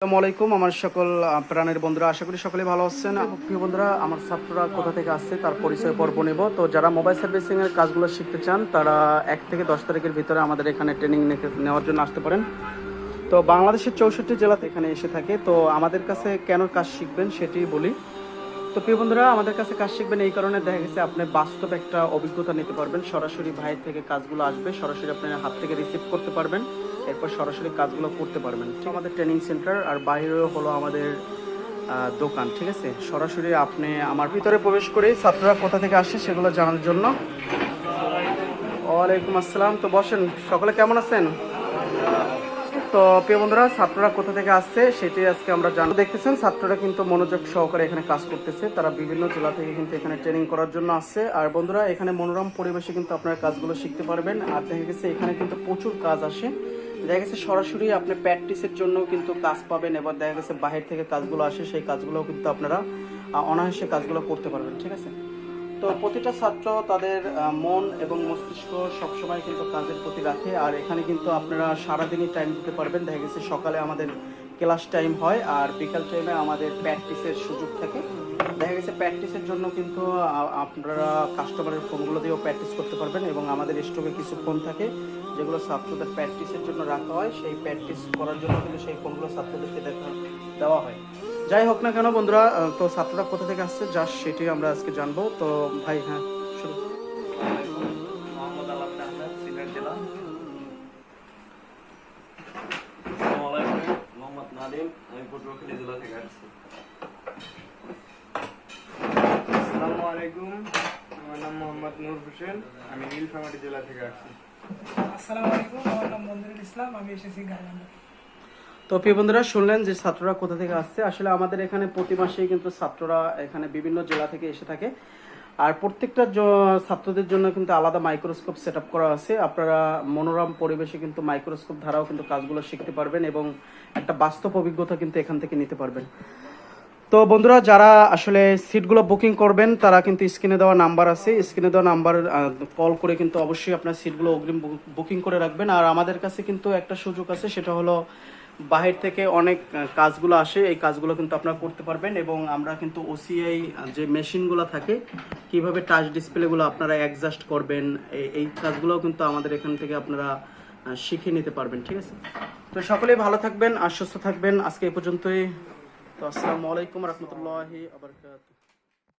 আসসালামু আলাইকুম, আমার সকল প্রাণের বন্ধুরা, আশা করি সকলে ভালো আছেন। প্রিয় বন্ধুরা, আমার ছাত্ররা কোথা থেকে আসছে তার পরিচয় পর্ব নেব। তো যারা মোবাইল সার্ভিসিং এর কাজগুলো শিখতে চান, তারা এক থেকে দশ তারিখের ভিতরে আমাদের এখানে ট্রেনিং নেওয়ার জন্য আসতে পারেন। তো বাংলাদেশের চৌষট্টি জেলাতে এখানে এসে থাকে। তো আমাদের কাছে কেন কাজ শিখবেন সেটি বলি। তো প্রিয় বন্ধুরা, আমাদের কাছে কাজ শিখবেন এই কারণে দেখা গেছে আপনি বাস্তব একটা অভিজ্ঞতা নিতে পারবেন। সরাসরি ভাইয়ের থেকে কাজগুলো আসবে, সরাসরি আপনার হাত থেকে রিসিভ করতে পারবেন, এরপর সরাসরি কাজগুলো করতে পারবেন। আমাদের ট্রেনিং সেন্টার আর বাইরেও হলো আমাদের দোকান, ঠিক আছে? সরাসরি আপনি আমার ভিতরে প্রবেশ করে ছাত্ররা কোথা থেকে আসে সেগুলো জানার জন্য। ওয়ালাইকুম আসসালাম। তো বসেন, সকলে কেমন আছেন? তো প্রিয় বন্ধুরা, ছাত্ররা কোথা থেকে আসছে সেটি আজকে আমরা জানব। দেখতেছেন, ছাত্ররা কিন্তু মনোযোগ সহকারে এখানে কাজ করতেছে। তারা বিভিন্ন জেলা থেকে কিন্তু এখানে ট্রেনিং করার জন্য আসছে। আর বন্ধুরা, এখানে মনোরম পরিবেশে কিন্তু আপনারা কাজগুলো শিখতে পারবেন। আর দেখা গেছে, এখানে কিন্তু প্রচুর কাজ আসে। দেখা গেছে, সরাসরি আপনি প্র্যাকটিসের জন্য কিন্তু কাজ পাবেন। এবার দেখা গেছে, বাহির থেকে কাজগুলো আসে, সেই কাজগুলো কিন্তু আপনারা অনায়াসে কাজগুলো করতে পারবেন, ঠিক আছে? তো প্রতিটা ছাত্র তাদের মন এবং মস্তিষ্ক সবসময় কিন্তু কাজের প্রতি রাখে। আর এখানে কিন্তু আপনারা সারাদিনই টাইম দিতে পারবেন। দেখা গেছে সকালে আমাদের ক্লাস টাইম হয় আর বিকাল টাইমে আমাদের প্র্যাকটিসের সুযোগ থাকে। দেখা গেছে প্র্যাকটিসের জন্য কিন্তু আপনারা কাস্টমারের ফোনগুলো দিয়েও প্র্যাকটিস করতে পারবেন এবং আমাদের স্টকে কিছু ফোন থাকে যেগুলো ছাত্রদের প্র্যাকটিসের জন্য রাখা হয়। সেই প্র্যাকটিস করার জন্য কিন্তু সেই ফোনগুলো ছাত্রদেরকে দেখা, দেওয়া হয়। যাই হোক না কেন বন্ধুরা তো ছাত্ররা কোথা থেকে আসছে? জাস্ট সেটি আমরা আজকে জানব। তো ভাই হ্যাঁ শুরু। মোহাম্মদ আলামিন আহমেদ সিলেট জেলা আসসালামু আলাইকুম। মোহাম্মদ নাদিম আমি পটুয়াখালী জেলা থেকে আসছি আসসালামু আলাইকুম আমার নাম মোহাম্মদ নূর হোসেন। আমি নীলফামারী জেলা থেকে আসছি। আসসালামু আলাইকুম। আমার নাম মন্দিরুল ইসলাম। আমি এসেছি গাইবান্ধা। তো প্রিয় বন্ধুরা, শুনলেন যে ছাত্ররা কোথা থেকে আসছে? আসলে আমাদের এখানে প্রতি মাসেই কিন্তু ছাত্ররা এখানে বিভিন্ন জেলা থেকে এসে থাকে। আর প্রত্যেকটা ছাত্রদের জন্য কিন্তু আলাদা মাইক্রোস্কোপ সেট করা আছে। আপনারা মনোরম পরিবেশে কিন্তু মাইক্রোস্কোপ ধারাও কিন্তু কাজগুলো শিখতে পারবেন এবং একটা বাস্তব অভিজ্ঞতা কিন্তু এখান থেকে নিতে পারবেন। তো বন্ধুরা, যারা আসলে সিটগুলো বুকিং করবেন, তারা কিন্তু স্ক্রিনে দেওয়া নাম্বার আছে। স্ক্রিনে দেওয়া নাম্বার কল করে কিন্তু অবশ্যই আপনার সিটগুলো অগ্রিম বুকিং করে রাখবেন। আর আমাদের কাছে কিন্তু একটা সুযোগ আছে, সেটা হলো বাহির থেকে অনেক কাজগুলো আসে, এই কাজগুলো কিন্তু আপনারা করতে পারবেন এবং আমরা কিন্তু ওসিআই যে মেশিনগুলো থাকে, কীভাবে টাচ ডিসপ্লেগুলো আপনারা অ্যাডজাস্ট করবেন এই- কাজগুলোও কিন্তু আমাদের এখান থেকে আপনারা শিখে নিতে পারবেন, ঠিক আছে? তো সকলেই ভালো থাকবেন আশ্বস্ত থাকবেন। আজকে এই পর্যন্তই। তো আসসালামু আলাইকুম রহমতুল্লাহি আবরকাত